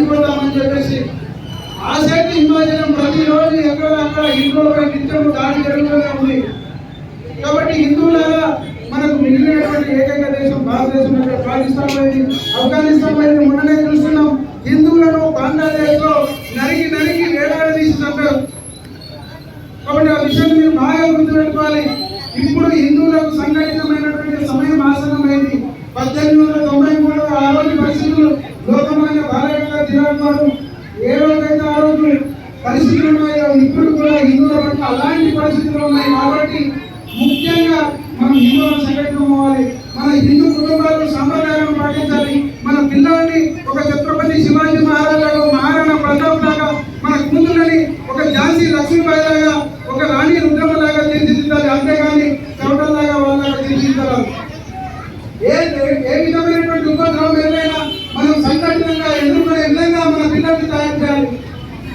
చనిపోతామని చెప్పేసి ఆ శక్తి హిమాచలం ప్రతిరోజు ఎక్కడ అక్కడ హిందువులపై నిత్యం దాడి జరుగుతూనే ఉంది. కాబట్టి హిందువులాగా మనకు మిగిలినటువంటి ఏకైక దేశం భారతదేశం పాకిస్తాన్ పోయింది ఆఫ్ఘనిస్తాన్ పోయింది మొన్ననే చూస్తున్నాం. హిందువులను బంగ్లాదేశ్లో నరికి నరికి వేలాడి చంపారు. కాబట్టి ఆ విషయాన్ని మీరు బాగా గుర్తుపెట్టుకోవాలి. ఇప్పుడు హిందువులకు సంఘటితమైనటువంటి సమయం ఆసనమైంది పద్దెనిమిది వందల తొంభై మూడు ఆ రోజు పరిస్థితులు లోక బాలగంగా తిరగడం ఏ రోజైతే ఆ రోజు పరిస్థితులు ఉన్నాయో ఇప్పుడు కూడా హిందువుల పట్ల అలాంటి పరిస్థితులు ఉన్నాయి కాబట్టి ముఖ్యంగా మనం హిందువులను సంఘటన అవ్వాలి మన హిందూ కుటుంబాలు సంప్రదాయాలను పాటించాలి. మన పిల్లల్ని ఒక ఏ విధమైనటువంటి ఉపద్రవం ఏదైనా మనం సంఘటనగా ఎదుర్కొనే విధంగా మన పిల్లల్ని తయారు చేయాలి.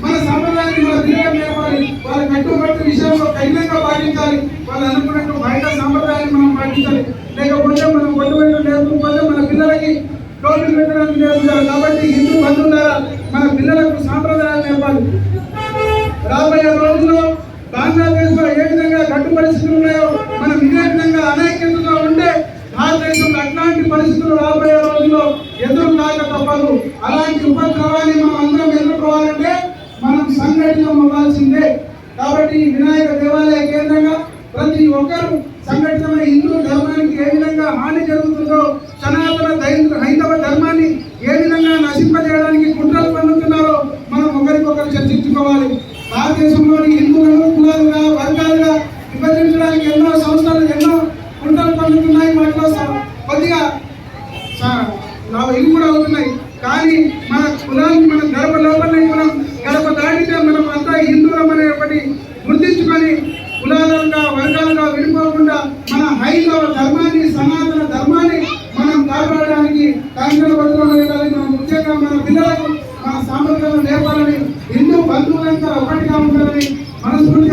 మన సాంప్రదాయాన్ని మన పిల్లలు నేర్పాలి. వాళ్ళ కట్టుబట్టి విషయంలో కఠినంగా పాటించాలి. వాళ్ళు అనుకున్నట్టు బయట సాంప్రదాయాన్ని మనం పాటించాలి. లేకపోతే మనం కొట్టుబడి నేర్పుకోవాలి మన పిల్లలకి టోపీ పెట్టడానికి నేర్పుతారు కాబట్టి హిందూ బంధువులారా మన పిల్లలకు సాంప్రదాయాలు నేర్పాలి. రాబోయే రోజుల్లో బంగ్లాదేశ్లో ఏ విధంగా కట్టుబడి ఉన్నాయో మనం ఇదే విధంగా అనేక ఉంటే భారతదేశం అట్లాంటి పరిస్థితులు రాబోయే రోజుల్లో ఎదురు కాక తప్పదు. అలాంటి ఉపద్రవాన్ని మనం అందరం ఎదుర్కోవాలంటే మనం సంఘటితం అవ్వాల్సిందే. కాబట్టి వినాయక దేవాలయ కేంద్రంగా ప్రతి ఒక్కరూ సంఘటితమైన హిందూ ధర్మానికి ఏ విధంగా హాని జరుగుతుందో సనాతన హైందవ ధర్మాన్ని ఏ విధంగా నశింపజేయడానికి కుట్రలు పన్నుతున్నారో మనం ఒకరికొకరు చర్చించుకోవాలి. భారతదేశంలోని హిందువులను కొద్దిగా స- ఇవి కూడా అవుతున్నాయి. కానీ మన కులాన్ని మనం గడప లోపలనే మనం గడప దాటితే మనం అంతా హిందువులం అనే ఒకటి గుర్తించుకొని కులాలుగా వర్గాలుగా విడిపోకుండా మన హైందవ ధర్మాన్ని సనాతన ధర్మాన్ని మనం కాపాడడానికి కంకణ వర్గం మనం ముఖ్యంగా మన పిల్లలకు మన సామర్థ్యం నేర్పాలని హిందూ బంధువులంతా ఒకటిగా ఉండాలని మనస్ఫూర్తిగా